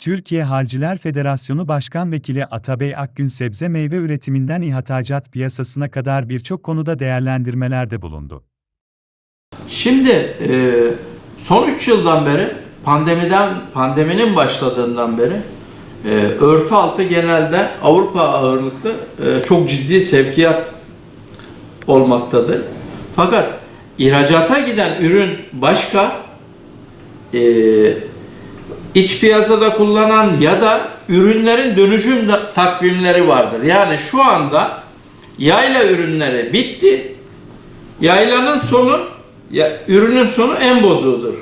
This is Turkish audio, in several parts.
Türkiye Halciler Federasyonu Başkan Vekili Atabey Akgün sebze meyve üretiminden ihracat piyasasına kadar birçok konuda değerlendirmelerde bulundu. Şimdi e, son 3 yıldan beri pandemiden pandeminin başladığından beri e, örtü altı genelde Avrupa ağırlıklı e, çok ciddi sevkiyat olmaktadır. Fakat ihracata giden ürün başka, e, iç piyasada kullanan ya da ürünlerin dönüşüm takvimleri vardır. Yani şu anda yayla ürünleri bitti. Yaylanın sonu, ya, ürünün sonu en bozuğudur.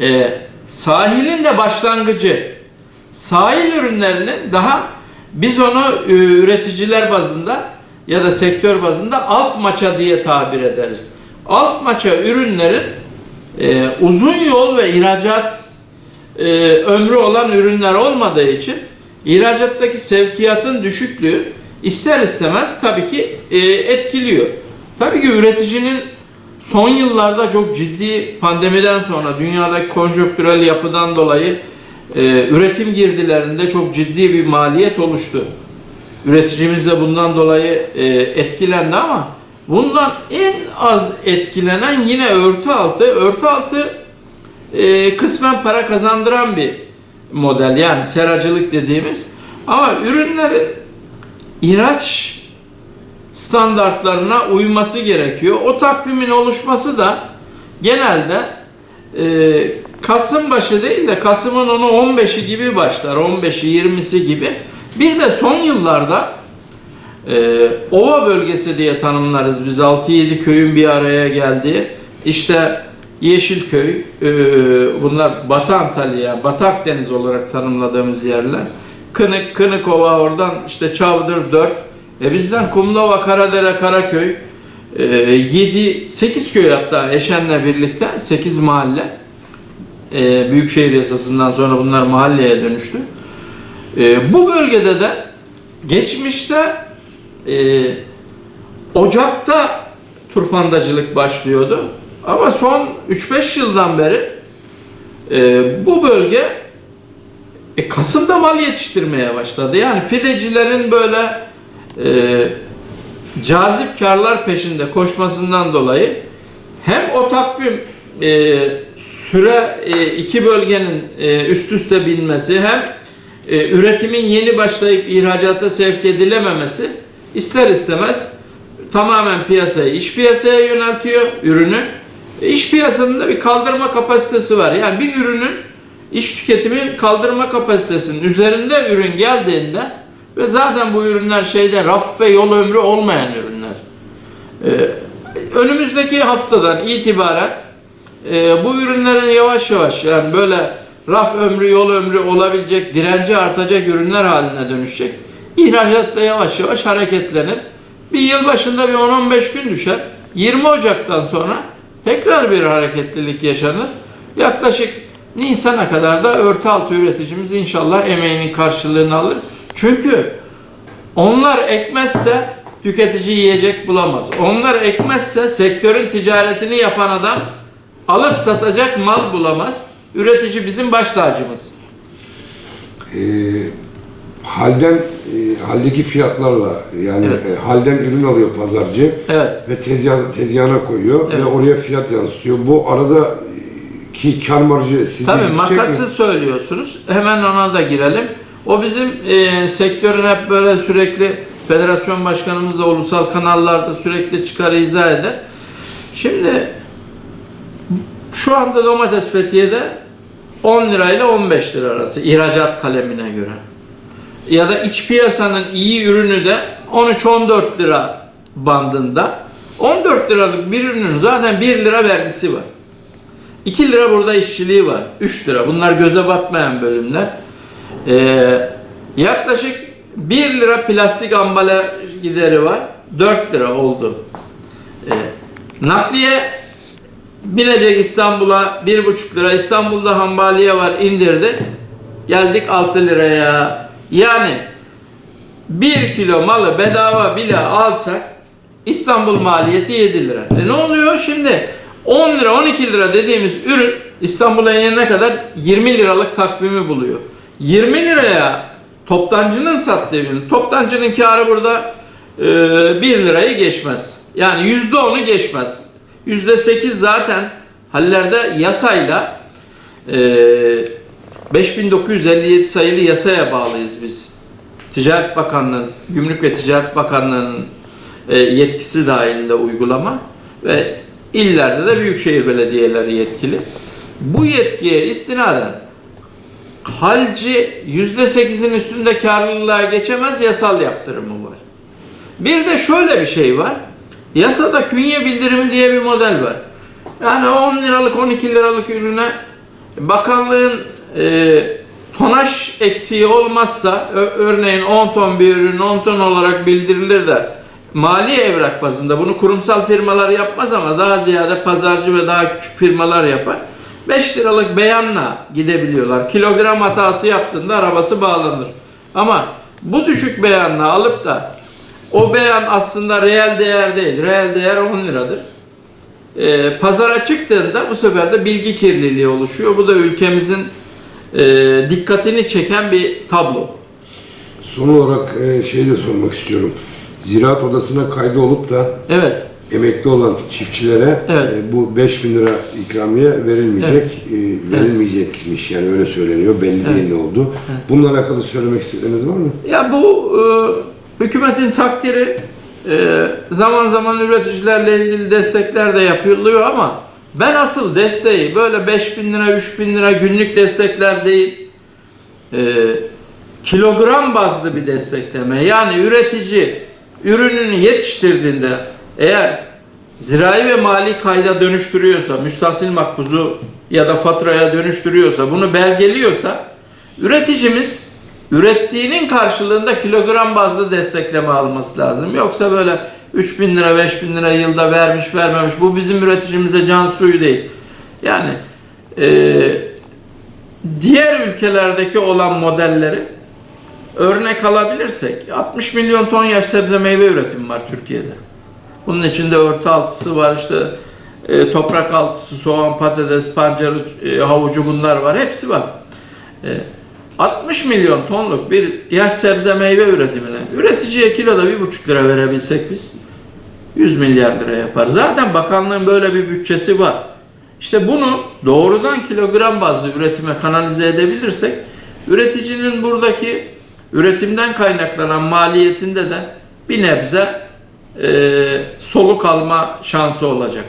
Ee, sahilin de başlangıcı. Sahil ürünlerinin daha biz onu e, üreticiler bazında ya da sektör bazında alt maça diye tabir ederiz. Alt maça ürünlerin e, uzun yol ve ihracat e, ömrü olan ürünler olmadığı için ihracattaki sevkiyatın düşüklüğü ister istemez tabii ki e, etkiliyor. Tabii ki üreticinin son yıllarda çok ciddi pandemiden sonra dünyadaki konjonktürel yapıdan dolayı e, üretim girdilerinde çok ciddi bir maliyet oluştu. Üreticimiz de bundan dolayı e, etkilendi ama bundan en az etkilenen yine örtü altı. Örtü altı e, kısmen para kazandıran bir model yani seracılık dediğimiz ama ürünlerin ihraç standartlarına uyması gerekiyor. O takvimin oluşması da genelde e, Kasım başı değil de Kasım'ın onu 15'i gibi başlar. 15'i 20'si gibi. Bir de son yıllarda e, Ova bölgesi diye tanımlarız biz 6-7 köyün bir araya geldiği. İşte Yeşilköy, e, bunlar Batı Antalya, Batı Akdeniz olarak tanımladığımız yerler. Kınık, Kınıkova oradan işte Çavdır 4. E bizden Kumlova, Karadere, Karaköy, e, 7, 8 köy hatta Eşen'le birlikte 8 mahalle. E, Büyükşehir yasasından sonra bunlar mahalleye dönüştü. E, bu bölgede de geçmişte e, Ocak'ta turfandacılık başlıyordu. Ama son 3-5 yıldan beri e, bu bölge e, Kasım'da mal yetiştirmeye başladı. Yani fidecilerin böyle e, cazip karlar peşinde koşmasından dolayı hem o takvim e, süre e, iki bölgenin e, üst üste binmesi hem e, üretimin yeni başlayıp ihracata sevk edilememesi ister istemez tamamen piyasayı iş piyasaya yöneltiyor ürünü. E, İş piyasanın bir kaldırma kapasitesi var. Yani bir ürünün iş tüketimi kaldırma kapasitesinin üzerinde ürün geldiğinde ve zaten bu ürünler şeyde raf ve yol ömrü olmayan ürünler. Ee, önümüzdeki haftadan itibaren e, bu ürünlerin yavaş yavaş yani böyle raf ömrü, yol ömrü olabilecek, direnci artacak ürünler haline dönüşecek. İhracat da yavaş yavaş hareketlenir. Bir yıl başında bir 10-15 gün düşer. 20 Ocak'tan sonra tekrar bir hareketlilik yaşanır. Yaklaşık Nisan'a kadar da örtü altı üreticimiz inşallah emeğinin karşılığını alır. Çünkü onlar ekmezse tüketici yiyecek bulamaz. Onlar ekmezse sektörün ticaretini yapan adam alıp satacak mal bulamaz. Üretici bizim baş tacımız. e, halden e, haldeki fiyatlarla yani Evet. e, halden ürün alıyor pazarcı Evet. ve tezgah, tezgahına koyuyor Evet. ve oraya fiyat yansıtıyor. Bu arada e, ki kar marjı sizde Tabii makası mi? söylüyorsunuz. Hemen ona da girelim. O bizim e, sektörün hep böyle sürekli federasyon başkanımız da ulusal kanallarda sürekli çıkar izah eder. Şimdi şu anda domates Fethiye'de 10 lirayla 15 lira arası ihracat kalemine göre. Ya da iç piyasanın iyi ürünü de 13-14 lira bandında. 14 liralık bir ürünün zaten 1 lira vergisi var. 2 lira burada işçiliği var. 3 lira. Bunlar göze batmayan bölümler. Ee, yaklaşık 1 lira plastik ambalaj gideri var. 4 lira oldu. Ee, nakliye binecek İstanbul'a 1,5 lira. İstanbul'da hambaliye var indirdi. Geldik 6 liraya. Yani 1 kilo malı bedava bile alsak İstanbul maliyeti 7 lira. E ne oluyor şimdi? 10 lira 12 lira dediğimiz ürün İstanbul'a inene kadar 20 liralık takvimi buluyor. 20 liraya toptancının sattığı ürün, toptancının karı burada e, 1 lirayı geçmez. Yani %10'u geçmez. %8 zaten hallerde yasayla e, 5957 sayılı yasaya bağlıyız biz. Ticaret Bakanlığı'nın, Gümrük ve Ticaret Bakanlığı'nın e, yetkisi dahilinde uygulama ve illerde de büyükşehir belediyeleri yetkili. Bu yetkiye istinaden halci %8'in üstünde karlılığa geçemez yasal yaptırımı var. Bir de şöyle bir şey var. Yasada künye bildirimi diye bir model var. Yani 10 liralık 12 liralık ürüne bakanlığın e, tonaj eksiği olmazsa örneğin 10 ton bir ürün 10 ton olarak bildirilir de mali evrak bazında bunu kurumsal firmalar yapmaz ama daha ziyade pazarcı ve daha küçük firmalar yapar. 5 liralık beyanla gidebiliyorlar. Kilogram hatası yaptığında arabası bağlanır. Ama bu düşük beyanla alıp da o beyan aslında reel değer değil. Reel değer 10 liradır. Ee, pazara çıktığında bu sefer de bilgi kirliliği oluşuyor. Bu da ülkemizin e, dikkatini çeken bir tablo. Son olarak e, şey de sormak istiyorum. Ziraat Odası'na kaydı olup da Evet. emekli olan çiftçilere Evet. e, bu 5000 lira ikramiye verilmeyecek, e, verilmeyecekmiş yani öyle söyleniyor. Belli değil ne oldu. Bununla alakalı söylemek istediğiniz var mı? Ya bu e, hükümetin takdiri e, zaman zaman üreticilerle ilgili destekler de yapılıyor ama ben asıl desteği böyle 5000 lira 3000 lira günlük destekler değil e, kilogram bazlı bir destekleme yani üretici ürününü yetiştirdiğinde eğer zirai ve mali kayda dönüştürüyorsa, müstahsil makbuzu ya da faturaya dönüştürüyorsa, bunu belgeliyorsa üreticimiz ürettiğinin karşılığında kilogram bazlı destekleme alması lazım. Yoksa böyle 3000 lira 5000 lira yılda vermiş vermemiş bu bizim üreticimize can suyu değil. Yani eee diğer ülkelerdeki olan modelleri örnek alabilirsek 60 milyon ton yaş sebze meyve üretimi var Türkiye'de. Bunun içinde örtü altısı var işte e, toprak altısı, soğan, patates, pancarı, e, havucu bunlar var. Hepsi var. E, 60 milyon tonluk bir yaş sebze meyve üretimine üreticiye kiloda 1,5 lira verebilsek biz 100 milyar lira yapar. Zaten bakanlığın böyle bir bütçesi var. İşte bunu doğrudan kilogram bazlı üretime kanalize edebilirsek üreticinin buradaki üretimden kaynaklanan maliyetinde de bir nebze e, soluk alma şansı olacak.